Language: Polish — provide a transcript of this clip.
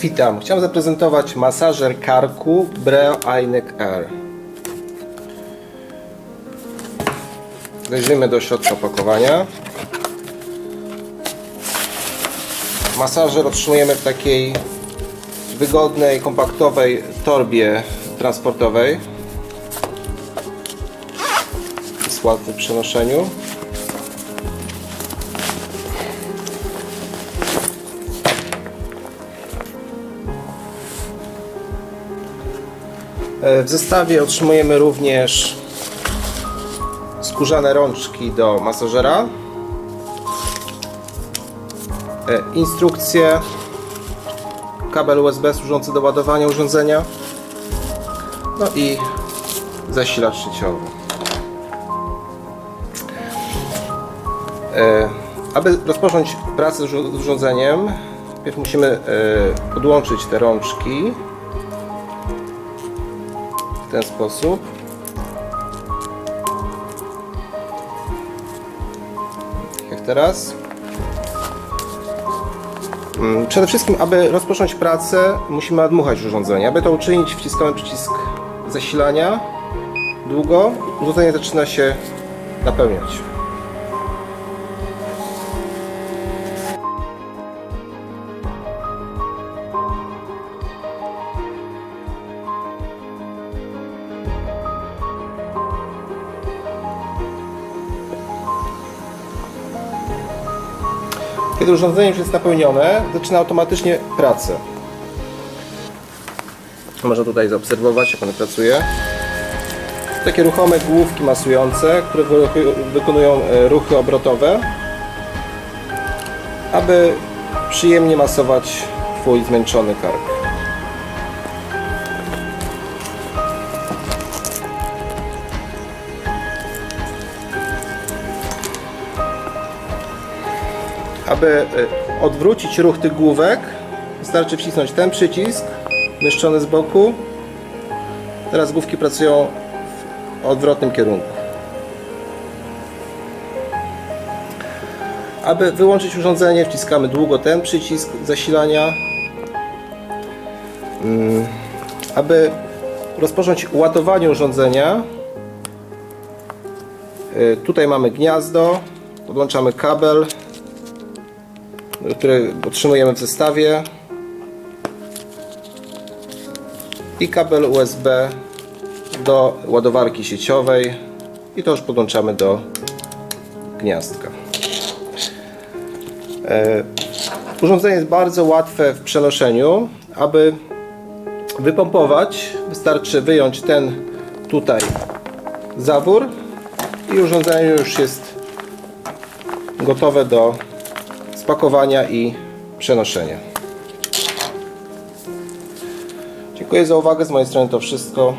Witam. Chciałem zaprezentować masażer karku Breo Ainek Air. Zajrzyjmy do środka opakowania. Masażer otrzymujemy w takiej wygodnej, kompaktowej torbie transportowej. Jest łatwy w przenoszeniu. W zestawie otrzymujemy również skórzane rączki do masażera, e, instrukcje, kabel USB służący do ładowania urządzenia, no i zasilacz sieciowy. E, Aby rozpocząć pracę z urządzeniem, najpierw musimy e, podłączyć te rączki w ten sposób. Jak teraz. Mm, Przede wszystkim, aby rozpocząć pracę, musimy nadmuchać urządzenie. Aby to uczynić, wciskamy przycisk zasilania długo. Urządzenie zaczyna się napełniać. Kiedy urządzenie już jest napełnione, zaczyna automatycznie pracę. Można tutaj zaobserwować, jak one pracuje. Takie ruchome główki masujące, które wy- wykonują e, ruchy obrotowe, aby przyjemnie masować Twój zmęczony kark. Aby e, odwrócić ruch tych główek, wystarczy wcisnąć ten przycisk umieszczony z boku. Teraz główki pracują w odwrotnym kierunku. Aby wyłączyć urządzenie, wciskamy długo ten przycisk zasilania. Mm, Aby rozpocząć ładowanie urządzenia, y, tutaj mamy gniazdo, podłączamy kabel, który otrzymujemy w zestawie i kabel USB do ładowarki sieciowej i to już podłączamy do gniazdka. E, Urządzenie jest bardzo łatwe w przenoszeniu. Aby wypompować, wystarczy wyjąć ten tutaj zawór i urządzenie już jest gotowe do spakowania i przenoszenia. Dziękuję za uwagę. Z mojej strony to wszystko.